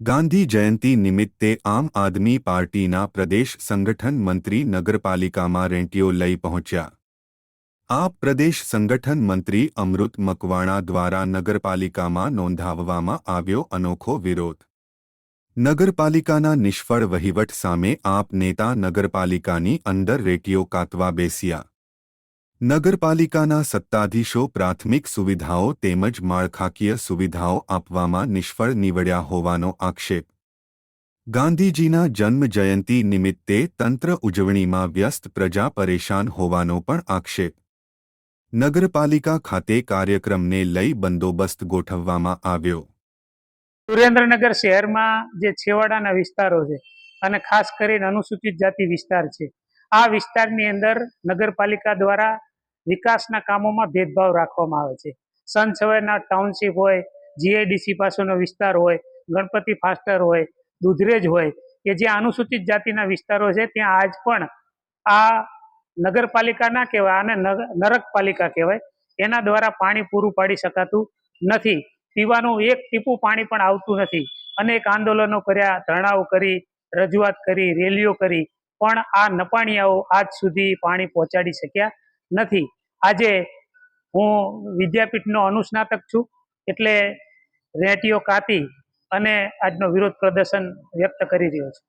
ગાંધી જયંતિ નિમિત્તે આમ આદમી પાર્ટીના પ્રદેશ સંગઠન મંત્રી નગરપાલિકામાં રેંટીઓ લઈ પહોંચ્યા. આપ પ્રદેશ સંગઠન મંત્રી અમૃત મકવાણા દ્વારા નગરપાલિકામાં નોંધાવવામાં આવ્યો અનોખો વિરોધ. નગરપાલિકાના નિષ્ફળ વહીવટ સામે આપ નેતા નગરપાલિકાની અંદર રેટીઓ કાતવા બેસ્યા. નગરપાલિકાના સત્તાધીશો પ્રાથમિક સુવિધાઓ તેમજ માળખાકીય સુવિધાઓ આપવામાં નિષ્ફળ નીવડ્યા હોવાનો આક્ષેપ. ગાંધીજીના જન્મ નિમિત્તે તંત્ર ઉજવણીમાં વ્યસ્ત પ્રજા પરેશાન હોવાનો પણ આક્ષેપ. નગરપાલિકા ખાતે કાર્યક્રમને લઈ બંદોબસ્ત ગોઠવવામાં આવ્યો. સુરેન્દ્રનગર શહેરમાં જે છેવાડાના વિસ્તારો છે અને ખાસ કરીને અનુસૂચિત જાતિ વિસ્તાર છે, આ વિસ્તારની અંદર નગરપાલિકા દ્વારા વિકાસના કામોમાં ભેદભાવ રાખવામાં આવે છે. સંત સવારના ટાઉનશીપ હોય જીઆઈડીસી પાસેનો વિસ્તાર હોય, ગણપતિ ફાસ્ટર હોય, દુધરેજ હોય, કે જે અનુસૂચિત જાતિના વિસ્તારો છે, ત્યાં આજ પણ આ નગરપાલિકા ના કહેવાય, આને નરક નરકપાલિકા કહેવાય. એના દ્વારા પાણી પૂરું પાડી શકાતું નથી. પીવાનું એક ટીપું પાણી પણ આવતું નથી. અનેક આંદોલનો કર્યા, ધરણાઓ કરી, રજૂઆત કરી, રેલીઓ કરી, પણ આ નપાણીયાઓ આજ સુધી પાણી પહોંચાડી શક્યા નથી. આજે હું વિદ્યાપીઠનો અનુસ્નાતક છું, એટલે રેટીઓ કાપી અને આજનો વિરોધ પ્રદર્શન વ્યક્ત કરી રહ્યો છું.